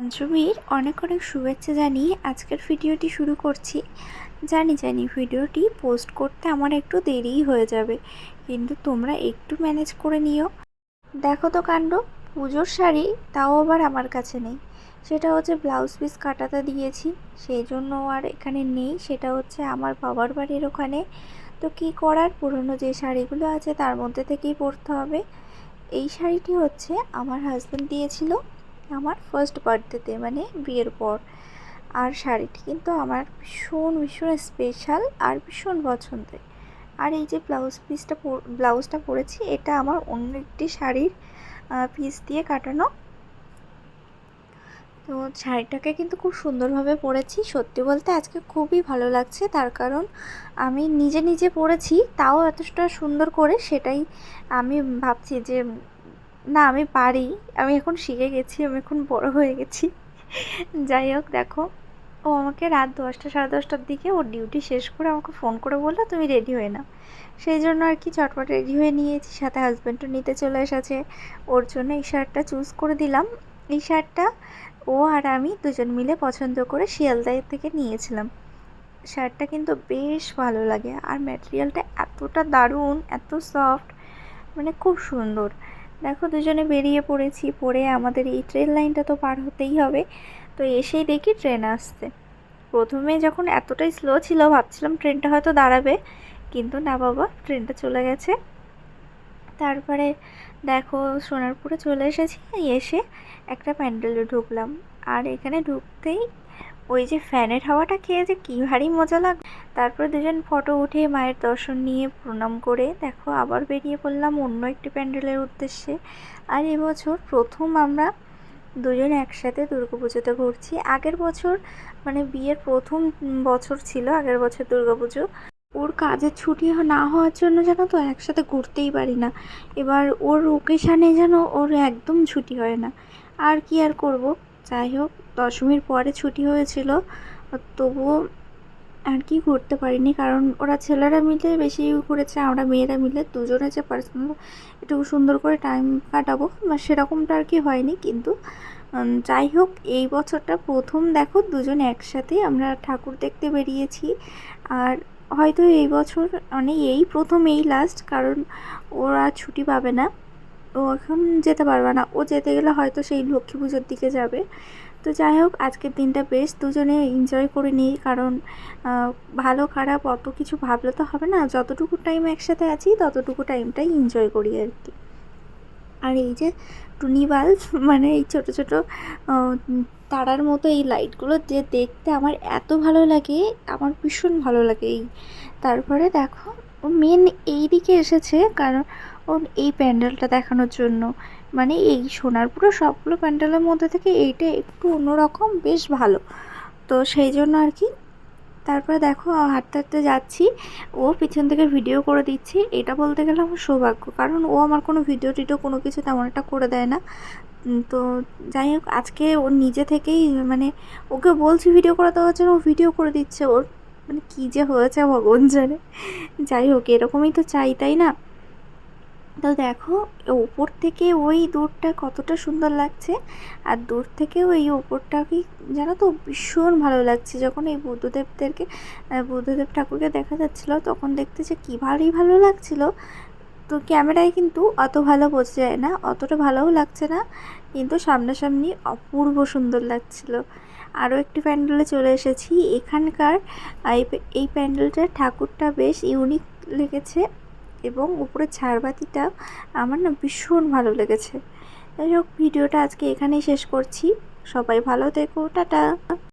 পঞ্চমীর অনেক অনেক শুভেচ্ছা জানিয়ে আজকের ভিডিওটি শুরু করছি। জানি জানি ভিডিওটি পোস্ট করতে আমার একটু দেরিই হয়ে যাবে, কিন্তু তোমরা একটু ম্যানেজ করে নিও। দেখো তো কাণ্ড, পুজোর শাড়ি তাও আবার আমার কাছে নেই। সেটা হচ্ছে ব্লাউজ পিস কাটাতে দিয়েছি, সেই জন্য আর এখানে নেই। সেটা হচ্ছে আমার বাবার বাড়ির ওখানে। তো কি করার? পুরনো যে শাড়িগুলো আছে তার মধ্যে থেকেই পরতে হবে। এই শাড়িটি হচ্ছে আমার হাজব্যান্ড দিয়েছিল। আমার ফার্স্ট বার্থডেতে মানে বিয়ের পর। আর শাড়িটি কিন্তু আমার ভীষণ ভীষণ স্পেশাল আর ভীষণ পছন্দের। আর এই যে ব্লাউজ পিসটা ব্লাউজটা পরেছি, এটা আমার অন্য একটি শাড়ির পিস দিয়ে কাটানো। তো শাড়িটাকে কিন্তু খুব সুন্দরভাবে পরেছি। সত্যি বলতে আজকে খুবই ভালো লাগছে। তার কারণ আমি নিজে নিজে পরেছি, তাও এতটা সুন্দর করে সেটাই আমি ভাবছি যে না, আমি পারি। আমি এখন শিখে গেছি, আমি এখন বড় হয়ে গেছি। যাই হোক, দেখো, ও আমাকে রাত দশটা, সাড়ে দশটার দিকে ওর ডিউটি শেষ করে আমাকে ফোন করে বলল, তুমি রেডি হয়ে নাও। সেই জন্য আর কি চটপট রেডি হয়ে নিয়েছি। সাথে হাজব্যান্ডও নিতে চলে এসেছে। ওর জন্য এই শার্টটা চুজ করে দিলাম। এই শার্টটা ও আর আমি দুজন মিলে পছন্দ করে শিয়ালদায় থেকে নিয়েছিলাম। শার্টটা কিন্তু বেশ ভালো লাগে। আর ম্যাটেরিয়ালটা এতটা দারুণ, এত সফট মানে খুব সুন্দর। দেখো দুজনে বেরিয়ে পড়েছি, পড়ে আমাদের এই ট্রেন লাইনটা তো পার হতেই হবে। তো এসেই দেখি ট্রেন আসছে। প্রথমে যখন এতটাই স্লো ছিল, ভাবছিলাম ট্রেনটা হয়তো দাঁড়াবে, কিন্তু না বাবা ট্রেনটা চলে গেছে। তারপরে দেখো সোনারপুরে চলে এসেছি, এসে একটা প্যান্ডেলে ঢুকলাম। আর এখানে ঢুকতেই ওই যে ফ্যানের হাওয়াটা খেয়ে যে কী ভারী মজা লাগ তারপর দুজন ফটো উঠে মায়ের দর্শন নিয়ে প্রণাম করে, দেখো আবার বেরিয়ে পড়লাম অন্য একটি প্যান্ডেলের উদ্দেশ্যে। আর এবছর প্রথম আমরা দুজন একসাথে পুজোতে ঘুরছি। আগের বছর মানে বিয়ের প্রথম বছর ছিল আগের বছর পুজো ওর কাজের ছুটি না হওয়ার জন্য যেন তো একসাথে ঘুরতেই পারি না। এবার ওর ওকেশানে যেন ওর একদম ছুটি হয় না। আর কি আর করব? যাই হোক, দশমীর পরে ছুটি হয়েছিল। তবুও আর কি ঘুরতে পারিনি, কারণ ওরা ছেলেরা মিলে বেশি ঘুরেছে আমরা মেয়েরা মিলে দুজনে যে পার্সোনাল একটু সুন্দর করে টাইম কাটাবো সেরকমটা আর কি হয়নি, কিন্তু যাই হোক, এই বছরটা প্রথম দেখো দুজন একসাথে আমরা ঠাকুর দেখতে বেরিয়েছি, আর হয়তো এই বছর মানে এই প্রথম, এই লাস্ট কারণ ওরা ছুটি পাবে না, ও এখন যেতে পারবে না, ও যেতে গেলে হয়তো সেই লক্ষ্মী পুজোর দিকে যাবে তো যাই হোক, আজকের দিনটা বেশ দুজনে এনজয় করে নিই, কারণ ভালো খারাপ অত কিছু ভাবলে তো হবে না। যতটুকু টাইম একসাথে আছি, ততটুকু টাইমটাই এনজয় করি আর কি। আর এই যে টুনি বাল্ব মানে এই ছোট ছোট তারার মতো এই লাইটগুলো যে দেখতে আমার এত ভালো লাগে, আমার ভীষণ ভালো লাগে এই। তারপরে দেখো, ও মেন এই দিকে এসেছে, কারণ ও এই প্যান্ডেলটা দেখানোর জন্য। মানে এই সোনারপুরে সবগুলো প্যান্ডেলের মধ্যে থেকে এইটা একটু অন্যরকম, বেশ ভালো। তো সেই জন্য আর কি, তারপরে দেখো হাঁটতে হাঁটতে যাচ্ছি, ও পিছন থেকে ভিডিও করে দিচ্ছি, এটা বলতে গেলে আমার সৌভাগ্য, কারণ ও আমার কোনো ভিডিও টিডিও কোনো কিছু তেমন একটা করে দেয় না। তো যাই হোক, আজকে ওর নিজে থেকেই মানে ওকে বলছি ভিডিও করে দেওয়ার জন্য, ও ভিডিও করে দিচ্ছে, ওর মানে কী যে হয়েছে ভগবান জানে। যাই হোক, এরকমই তো চাই, তাই না? তো দেখো ওপর থেকে ওই দূরটা কতটা সুন্দর লাগছে। আর দূর থেকে ওই ওপরটাকে জানো তো ভীষণ ভালো লাগছে। যখন এই বুদ্ধদেবদেরকে বুদ্ধদেব ঠাকুরকে দেখা যাচ্ছিল, তখন দেখতে যে কী ভালোই ভালো লাগছিল। তো ক্যামেরায় কিন্তু অত ভালো বোঝা যায় না, অতটা ভালোও লাগছে না, কিন্তু সামনাসামনি অপূর্ব সুন্দর লাগছিল। আরও একটি প্যান্ডেলে চলে এসেছি। এখানকার এই প্যান্ডেলটার ঠাকুরটা বেশ ইউনিক লেগেছে। এবং উপরে ঝাড়বাতিটা আমার না ভীষণ ভালো লেগেছে। যাই হোক, ভিডিওটা আজকে এখানেই শেষ করছি। সবাই ভালো থেকো, টাটা।